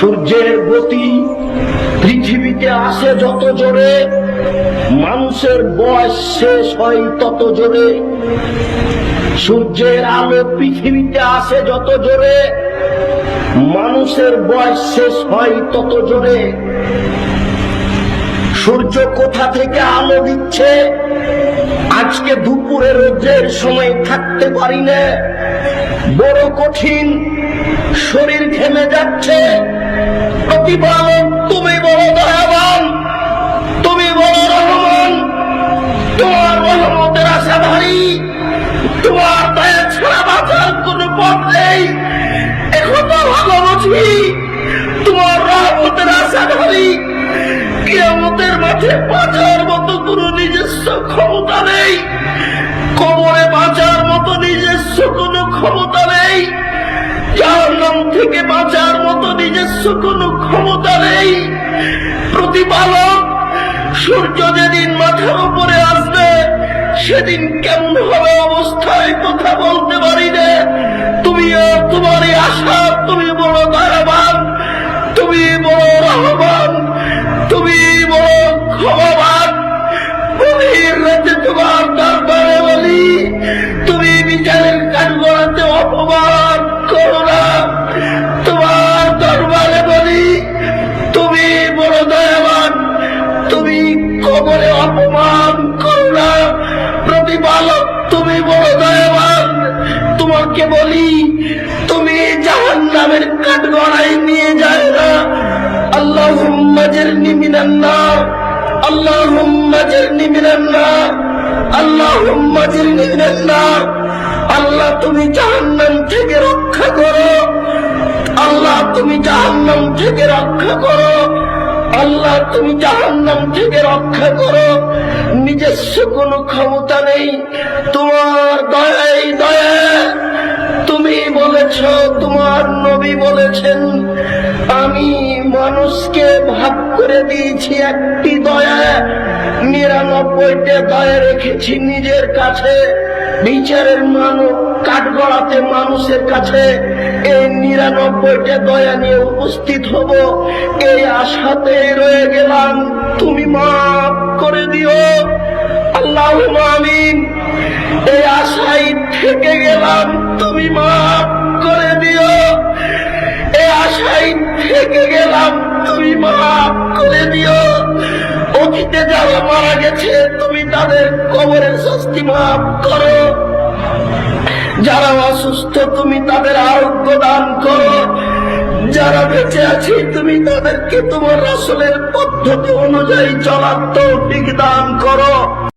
সূর্যের গতি পৃথিবীতে আসে যত জোরে, মানুষের বয়স শেষ হয় তত জোরে। সূর্যের আলো পৃথিবীতে আসে যত জোরে, মানুষের বয়স শেষ হয় তত জোরে। সূর্য কোথা থেকে আলো দিচ্ছে? আজকে দুপুরে রোদ্রের সময় থাকতে পারি না। বড় কঠিন শরীর ঘেমে যাচ্ছে। প্রতিপালক তুমি বড় দয়াবান, তুমি বড় রহমান, তোমার রহমতের আশা ভারী তোমার দয়া ছাড়া বাঁচার কোনো পথ নেই। এখন তো ভালো বুঝি তোমার রহমতের আশা ভারী কিয়ামতের মাঠে বাঁচার মতো কোনো নিজস্ব ক্ষমতা নেই। কবরে বাঁচার মতো নিজস্ব কোনো ক্ষমতা নেই। জাহান্নাম থেকে বাঁচার মতো নিজস্ব কোনো ক্ষমতা নেই। প্রতিপালক, সূর্য যেদিন মাথার উপরে আসবে, সেদিন কেমন হবে অবস্থায় কথা বলতে পারি না? তুমি তোমার আশা, তুমি বড় দয়াবান, তুমি বড় রহমান, তুমি বড় ক্ষমাবান। গভীর রাতে তোমার দরবারে বলি, তুমি বিচারের কাজ করাতে অপমান কবরে অপমান করুণা প্রতিপালক, তুমি বড় দয়াবান। তোমাকে বলি, তুমি জাহান নামের কাঠগড়াই নিয়ে যায় না। আল্লাহ মাজের নিমিনান না আল্লাহ মাজের নিমিনান না আল্লাহ মাজের নিমিনান না আল্লাহ, তুমি জাহান্নাম থেকে রক্ষা করো। আল্লাহ, তুমি জাহান্নাম থেকে রক্ষা করো। আল্লাহ, তুমি জাহান্নাম থেকে রক্ষা করো। নিজস্ব কোনো ক্ষমতা নেই। তোমার দয়াই দয়া। তুমি বলেছ, তোমার নবী বলেছেন, আমি মানুষকে ভাগ করে দিয়েছি একটি দয়া। নিরানব্বইটা দয়া রেখেছি নিজের কাছে। বিচারের মানুষ, কাঠগড়াতে মানুষের কাছে এই নিরানব্বইটা দয়া নিয়ে উপস্থিত হব। এই আশাতে রয়ে গেলাম। তুমি মাফ করে দিও। আল্লাহ আমিন। এই আশাই থেকে গেলাম। তুমি মাফ করে দিও। এই আশাই থেকে গেলাম। তুমি মাফ করে দিও। অতীতে যারা মারা গেছে, তুমি তাদের কবরের শাস্তি মাফ করো। যারা অসুস্থ, তুমি তাদের আরোগ্য দান করো। যারা বেঁচে আছে, তুমি তাদেরকে তোমার আসলের পদ্ধতি অনুযায়ী চলার তৌফিক দান করো।